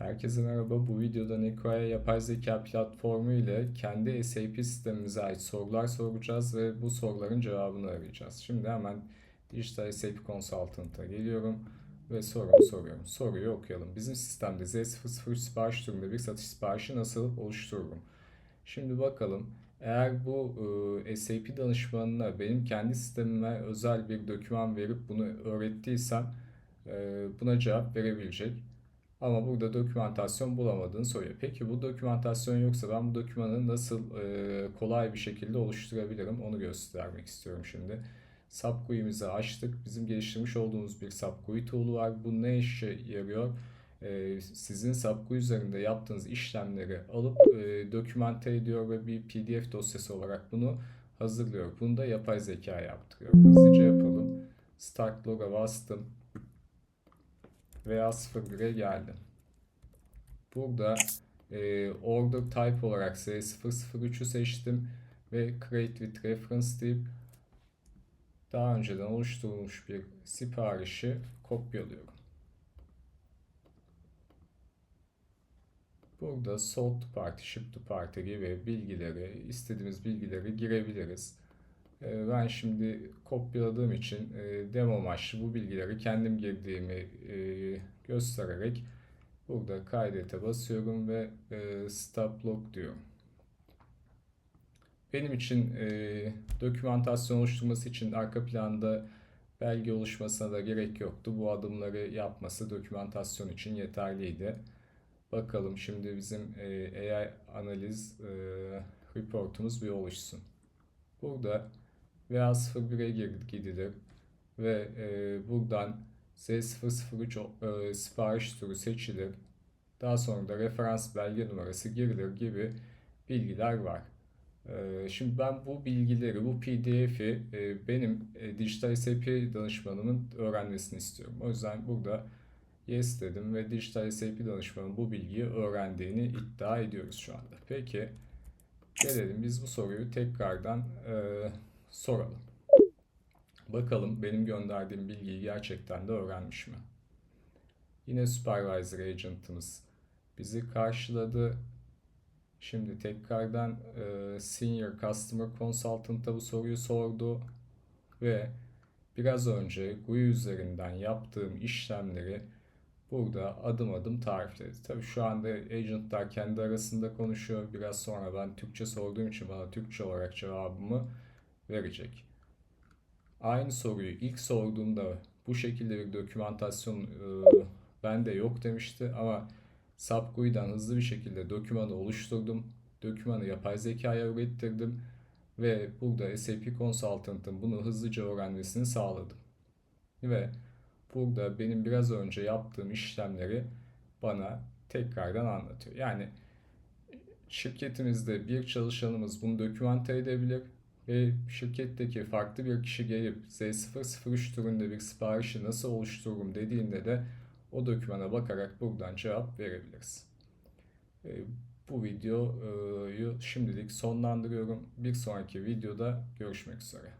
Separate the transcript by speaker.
Speaker 1: Herkese merhaba. Bu videoda Nekoya yapay zeka platformu ile kendi SAP sistemimize ait sorular soracağız ve bu soruların cevabını arayacağız. Şimdi hemen Digital SAP Consultant'a geliyorum ve sorumu soruyorum. Soruyu okuyalım. Bizim sistemde Z003 sipariş türünde bir satış siparişi nasıl oluştururum? Şimdi bakalım. Eğer bu e, SAP danışmanına benim kendi sistemime özel bir doküman verip bunu öğrettiysem e, buna cevap verebilecek. Ama burada dokümantasyon bulamadığını söylüyor. Peki bu dokümantasyon yoksa ben bu dokümanı nasıl e, kolay bir şekilde oluşturabilirim onu göstermek istiyorum şimdi. Subqueue'imizi açtık. Bizim geliştirmiş olduğumuz bir Subqueue tool'u var. Bu ne işe yarıyor? E, sizin Subqueue üzerinde yaptığınız işlemleri alıp e, dokümante ediyor ve bir PDF dosyası olarak bunu hazırlıyor. Bunu da yapay zeka yaptırıyor. Hızlıca yapalım. Start log'a bastım veya 01'e geldim. Burada e, order type olarak S003'ü seçtim ve create with reference deyip daha önceden oluşturulmuş bir siparişi kopyalıyorum. Burada sold to party, ship to party gibi bilgileri, istediğimiz bilgileri girebiliriz. Ee, Ben şimdi kopyaladığım için e, demo amaçlı bu bilgileri kendim girdiğimi e, göstererek burada kaydete basıyorum ve e, stop log diyorum. Benim için dokümantasyon oluşturması için arka planda belge oluşmasına da gerek yoktu. Bu adımları yapması dokümantasyon için yeterliydi. Bakalım şimdi bizim AI analiz reportumuz bir oluşsun. Burada VA01'e gidilir ve e, buradan Z003 o- e, sipariş türü seçilir. Daha sonra da referans belge numarası girilir gibi bilgiler var. E, şimdi ben bu bilgileri, bu PDF'i e, benim e, dijital SAP danışmanımın öğrenmesini istiyorum. O yüzden burada yes dedim ve dijital SAP danışmanın bu bilgiyi öğrendiğini iddia ediyoruz şu anda. Peki gelelim biz bu soruyu tekrardan soralım. Bakalım benim gönderdiğim bilgiyi gerçekten de öğrenmiş mi? Yine Supervisor Agent'ımız bizi karşıladı. Şimdi tekrardan e, Senior Customer Consultant'a bu soruyu sordu ve biraz önce GUI üzerinden yaptığım işlemleri burada adım adım tarifledi. Tabii şu anda agentlar kendi arasında konuşuyor. Biraz sonra ben Türkçe sorduğum için bana Türkçe olarak cevabımı verecek. Aynı soruyu ilk sorduğumda bu şekilde bir dokümantasyon e, bende yok demişti ama Subqueue'dan hızlı bir şekilde dokümanı oluşturdum. Dokümanı yapay zekaya ürettirdim ve burada SAP Consultant'ın bunu hızlıca öğrenmesini sağladım. Ve burada benim biraz önce yaptığım işlemleri bana tekrardan anlatıyor. Yani şirketimizde bir çalışanımız bunu dokümante edebilir ve şirketteki farklı bir kişi gelip Z003 türünde bir siparişi nasıl oluştururum dediğinde de o dokümana bakarak buradan cevap verebiliriz. E, Bu videoyu şimdilik sonlandırıyorum. Bir sonraki videoda görüşmek üzere.